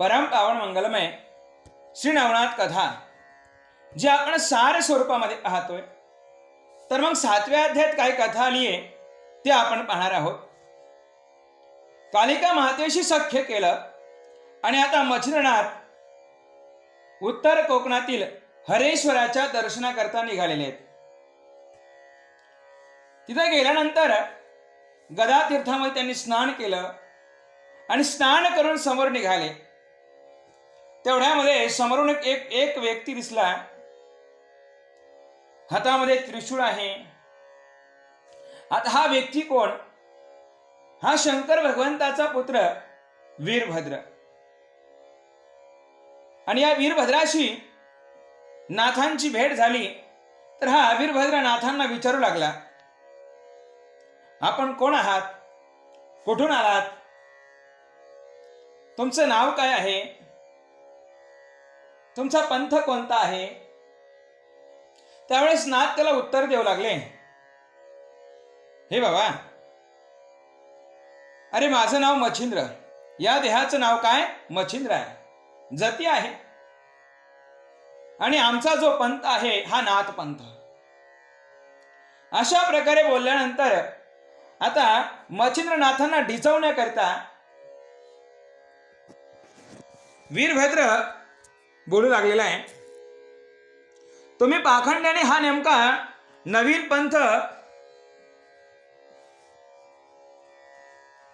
परम पावन मंगलमय श्री नवनाथ कथा जी आपण सार स्वरूपामध्ये पाहतोय. तर मग सातव्या अध्यायात काही कथा आली आहे ते आपण पाहणार आहोत. कालिका मातेशी सख्य केलं आणि आता मच्छिंद्रनाथ उत्तर कोकणातील हरेश्वराच्या दर्शनाकरता निघालेले आहेत. तिथे गेल्यानंतर गदा तीर्थामध्ये त्यांनी स्नान केलं आणि स्नान करून समोर निघाले. तेवढ्यामध्ये समोरून एक एक व्यक्ती दिसला. हातामध्ये त्रिशूळ आहे. आता हा व्यक्ती कोण? हा शंकर भगवंताचा पुत्र वीरभद्र. आणि या वीरभद्राशी नाथांची भेट झाली तर हा वीरभद्र नाथांना विचारू लागला. आपण कोण आहात? कुठून आलात? तुमचं नाव काय आहे? तुमचा पंथ कोणता आहे? त्यावेळेस नाथ त्याला उत्तर देऊ लागले. हे बाबा. अरे माझं नाव मच्छिंद्र. या देहाचं नाव काय? मच्छिंद्र आहे. जती आहे. आणि आमचा जो पंथ आहे हा नाथ पंथ. अशा प्रकारे बोलल्यानंतर आता मच्छिंद्रनाथांना डिचवण्याकरिता वीरभद्र बोलू लागलेला आहे. तुम्ही पाखंड्याने हा नेमका नवीन पंथ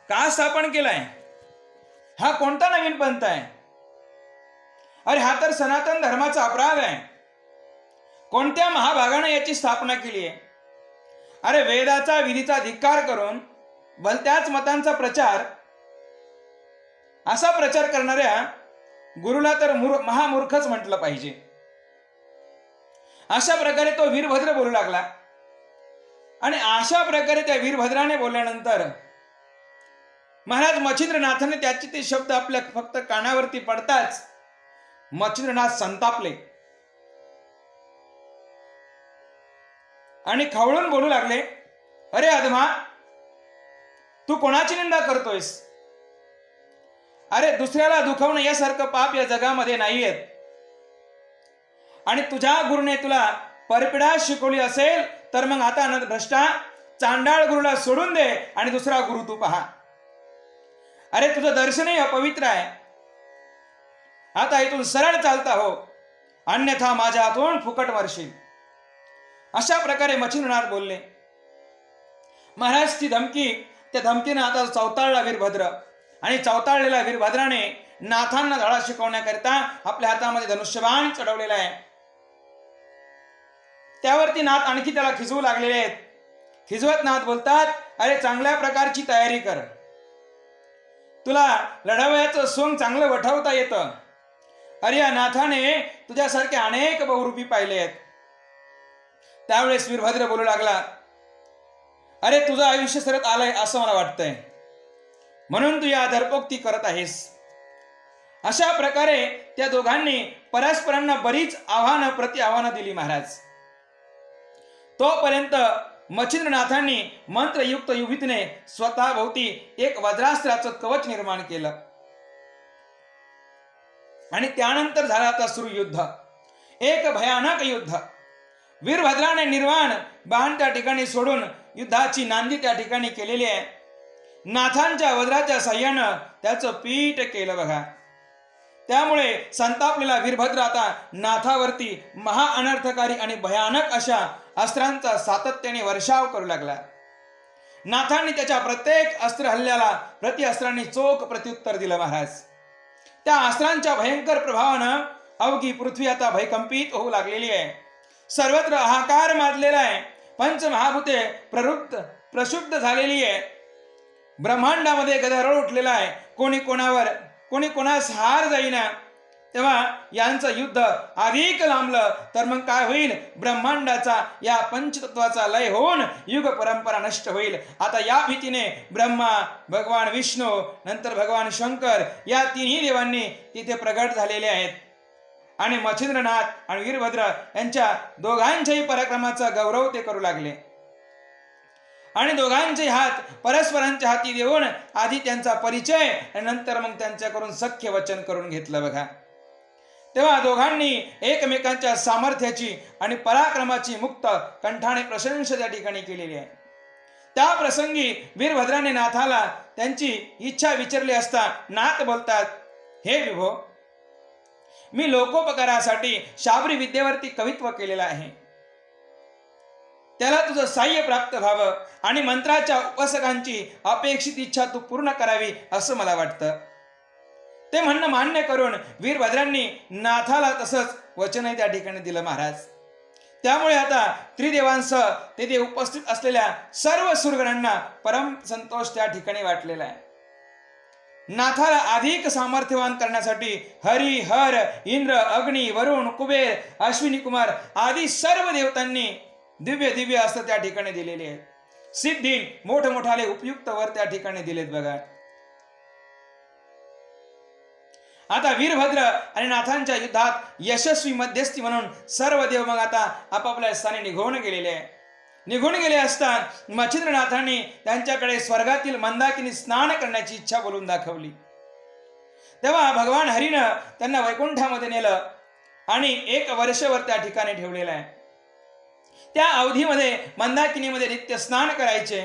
का स्थापन केलाय? हा कोणता नवीन पंथ आहे? अरे हा तर सनातन धर्माचा अपराध आहे. कोणत्या महाभागानं याची स्थापना केली आहे? अरे वेदाचा विधीचा धिक्कार करून भलत्याच मतांचा प्रचार असा प्रचार करणाऱ्या गुरुला तर महामूर्खच म्हटलं पाहिजे. अशा प्रकारे तो वीरभद्र बोलू लागला. आणि अशा प्रकारे त्या वीरभद्राने बोलल्यानंतर महाराज मच्छिंद्रनाथाने त्याचे ते शब्द आपल्या फक्त कानावरती पडताच मच्छिंद्रनाथ संतापले. आणि खवळून बोलू लागले अरे अधमा तू कोणाची निंदा करतोयस? अरे दुसऱ्याला दुखवणं यासारखं पाप या जगामध्ये नाहीयेत. आणि तुझ्या गुरुने तुला परपिडा शिकवली असेल तर मग आता न भ्रष्टा चांडाळ गुरुला सोडून दे आणि दुसरा गुरु तू पहा. अरे तुझं दर्शनही अपवित्र आहे. आता इथून सरळ चालता हो. अन्यथा माझ्या हातून फुकट वर्षील अशा प्रकारे मच्छिंद्रनाथ बोलले. महाराजची धमकी त्या धमकीनं आता चौताळला वीरभद्र आणि चवताळलेला वीरभद्राने नाथांना धडा शिकवण्याकरिता आपल्या हातामध्ये धनुष्यबाण चढवलेला आहे. त्यावरती नाथ आणखी त्याला खिजवू लागलेले आहेत. खिजवत नाथ बोलतात अरे चांगल्या प्रकारची तयारी कर. तुला लढावयाचं सोंग चांगलं वठवता येतं. अरे या नाथाने तुझ्यासारखे अनेक बहुरूपी पाहिले आहेत. त्यावेळेस वीरभद्र बोलू लागला अरे तुझं आयुष्य सरत आलंय असं मला वाटतंय. म्हणून तू या धरपोक्ती करत आहेस. अशा प्रकारे त्या दोघांनी परस्परांना बरीच आव्हानं प्रति आव्हानं दिली महाराज. तोपर्यंत मच्छिंद्रनाथांनी मंत्रयुक्त युवितने स्वतः भोवती एक वज्रास्त्राचं कवच निर्माण केलं. आणि त्यानंतर झाला आता सुरू युद्ध. एक भयानक युद्ध. वीरभद्राने निर्वाण बाण त्या ठिकाणी सोडून युद्धाची नांदी त्या ठिकाणी केलेली आहे. नाथांच्या वज्राच्या साह्यानं त्याचं पीठ केलं बघा. त्यामुळे संतापलेला वीरभद्र आता नाथावरती महाअनर्थकारी आणि भयानक अशा अस्त्रांचा सातत्याने वर्षाव करू लागला. नाथांनी त्याच्या प्रत्येक अस्त्र हल्ल्याला प्रति अस्त्रांनी चोख प्रत्युत्तर दिलं महाराज. त्या अस्त्रांच्या भयंकर प्रभावानं अवघी पृथ्वी आता भयकंपित होऊ लागलेली आहे. सर्वत्र हाकार माजलेला आहे. पंचमहाभूते प्रवृत्त प्रशुद्ध झालेली आहे. ब्रह्मांडामध्ये गदारोळ उठलेला आहे. कोणी कोणावर कोणी कोणास हार जाईना. तेव्हा यांचं युद्ध अधिक लांबलं. तर मग काय होईल? ब्रह्मांडाचा या पंचतत्वाचा लय होऊन युग परंपरा नष्ट होईल. आता या भीतीने ब्रह्मा भगवान विष्णू नंतर भगवान शंकर या तिन्ही देवांनी तिथे प्रगट झालेले आहेत. आणि मच्छिंद्रनाथ आणि वीरभद्र यांच्या दोघांच्याही पराक्रमाचा गौरव ते करू लागले. आणि दोघांचे हात परस्परांच्या हाती देऊन आधी त्यांचा परिचय आणि नंतर मग त्यांच्याकडून सख्य वचन करून घेतलं बघा. तेव्हा दोघांनी एकमेकांच्या सामर्थ्याची आणि पराक्रमाची मुक्त कंठाने प्रशंसा त्या ठिकाणी केलेली आहे. त्या प्रसंगी वीरभद्राने नाथाला त्यांची इच्छा विचारली असता नाथ बोलतात हे विभो मी लोकोपकारासाठी शाबरी विद्येवरती कवित्व केलेलं आहे. त्याला तुझं साह्य प्राप्त व्हावं आणि मंत्राच्या उपासकांची अपेक्षित इच्छा तू पूर्ण करावी असं मला वाटतं. ते म्हणणं मान्य करून वीरभद्रांनी नाथाला तसंच वचनही त्या ठिकाणी दिलं महाराज. त्यामुळे आता त्रिदेवांसह तेथे उपस्थित असलेल्या सर्व सुरगणांना परम संतोष त्या ठिकाणी वाटलेला आहे. नाथाला अधिक सामर्थ्यवान करण्यासाठी हरी हर इंद्र अग्नी वरुण कुबेर अश्विनी कुमार आदी सर्व देवतांनी दिव्य दिव्य असं त्या ठिकाणी दिलेले आहेत. सिद्धी मोठमोठाले उपयुक्त वर त्या ठिकाणी दिलेत बघा. आता वीरभद्र आणि नाथांच्या युद्धात यशस्वी मध्यस्थी म्हणून सर्व देव मग आता आपापल्या स्थानी निघून गेलेले आहे निघून गेले असता मच्छिंद्रनाथांनी त्यांच्याकडे स्वर्गातील मंदाकिनी स्नान करण्याची इच्छा बोलून दाखवली. तेव्हा भगवान हरीनं त्यांना वैकुंठामध्ये नेलं आणि एक वर्षभर त्या ठिकाणी ठेवलेलं आहे. त्या अवधीमध्ये मंदाकिनीमध्ये नित्य स्नान करायचे.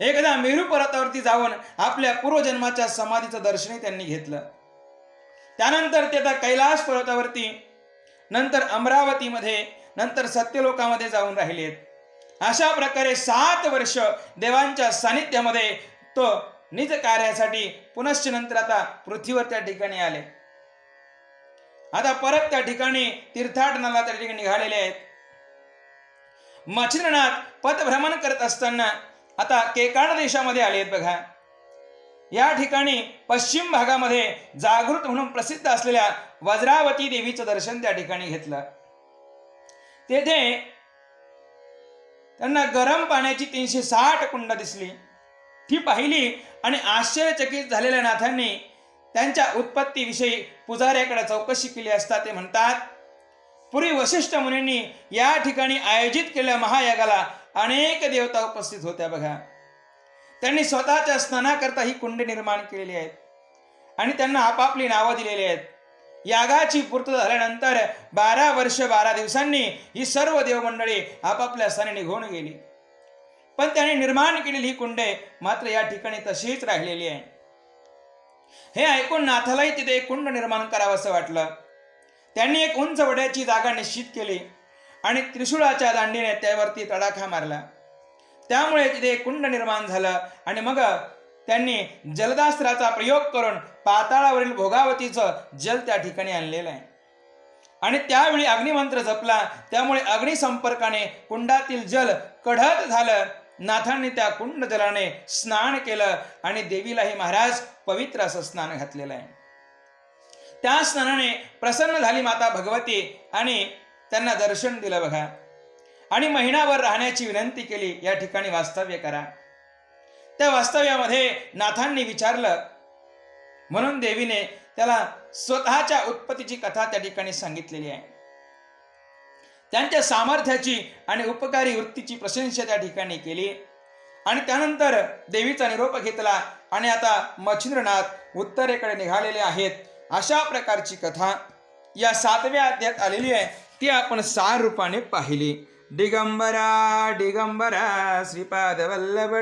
एकदा मेरू पर्वतावरती जाऊन आपल्या पूर्वजन्माच्या समाधीचं दर्शनही त्यांनी घेतलं. त्यानंतर ते आता कैलास पर्वतावरती नंतर अमरावतीमध्ये नंतर सत्यलोकामध्ये जाऊन राहिलेत. अशा प्रकारे सात वर्ष देवांच्या सानिध्यामध्ये तो निज कार्यासाठी पुनश्च नंतर आता पृथ्वीवर त्या ठिकाणी आले. आता परत त्या ठिकाणी तीर्थाटनाला त्या ठिकाणी निघालेले आहेत. मच्छिंद्रनाथ पथभ्रमण करत असताना आता केकाण देशामध्ये आले आहेत बघा. या ठिकाणी पश्चिम भागामध्ये जागृत म्हणून प्रसिद्ध असलेल्या वज्रावती देवीचं दर्शन त्या ठिकाणी घेतलं. तेथे त्यांना गरम पाण्याची तीनशे साठ कुंड दिसली. ती पाहिली आणि आश्चर्यचकित झालेल्या नाथांनी त्यांच्या उत्पत्तीविषयी पुजाऱ्याकडे चौकशी केली असता ते म्हणतात पूर्वी वशिष्ठ मुनींनी या ठिकाणी आयोजित केलेल्या महायागाला अनेक देवता उपस्थित होत्या बघा. त्यांनी स्वतःच्या स्नानाकरता ही कुंड निर्माण केलेली आहेत आणि त्यांना आपापली नावं दिलेली आहेत. यागाची पूर्तता झाल्यानंतर बारा वर्ष बारा दिवसांनी ही सर्व देवमंडळी आपापल्या स्थानी निघून गेली. पण त्यांनी निर्माण केलेली ही कुंडे मात्र या ठिकाणी तशीच राहिलेली आहे हे ऐकून नाथालाही तिथे एक कुंड निर्माण करावं असं वाटलं. त्यांनी एक उंच वड्याची जागा निश्चित केली आणि त्रिशूळाच्या दांडीने त्यावरती तडाखा मारला. त्यामुळे तिथे एक कुंड निर्माण झालं आणि मग त्यांनी जलदास्त्राचा प्रयोग करून पाताळावरील भोगावतीचं जल त्या ठिकाणी आणलेलं आहे. आणि त्यावेळी अग्निमंत्र जपला. त्यामुळे अग्निसंपर्काने कुंडातील जल कढत झालं. नाथांनी त्या कुंड जलाने स्नान केलं आणि देवीलाही महाराज पवित्र असं स्नान घातलेलं आहे. त्या स्नानाने प्रसन्न झाली माता भगवती आणि त्यांना दर्शन दिलं बघा. आणि महिनाभर राहण्याची विनंती केली या ठिकाणी वास्तव्य करा. त्या वास्तव्यामध्ये नाथांनी विचारलं म्हणून देवीने त्याला स्वतःच्या उत्पत्तीची कथा त्या ठिकाणी सांगितलेली आहे. त्यांच्या सामर्थ्याची आणि उपकारी वृत्तीची प्रशंसा त्या ठिकाणी केली. आणि त्यानंतर देवीचा निरोप घेतला आणि आता मच्छिंद्रनाथ उत्तरेकडे निघालेले आहेत. अशा प्रकारची कथा या सातव्या अध्यात आलेली आहे. ती आपण सार रूपाने पाहिली. दिगंबरा दिगंबरा श्रीपाद वल्लभ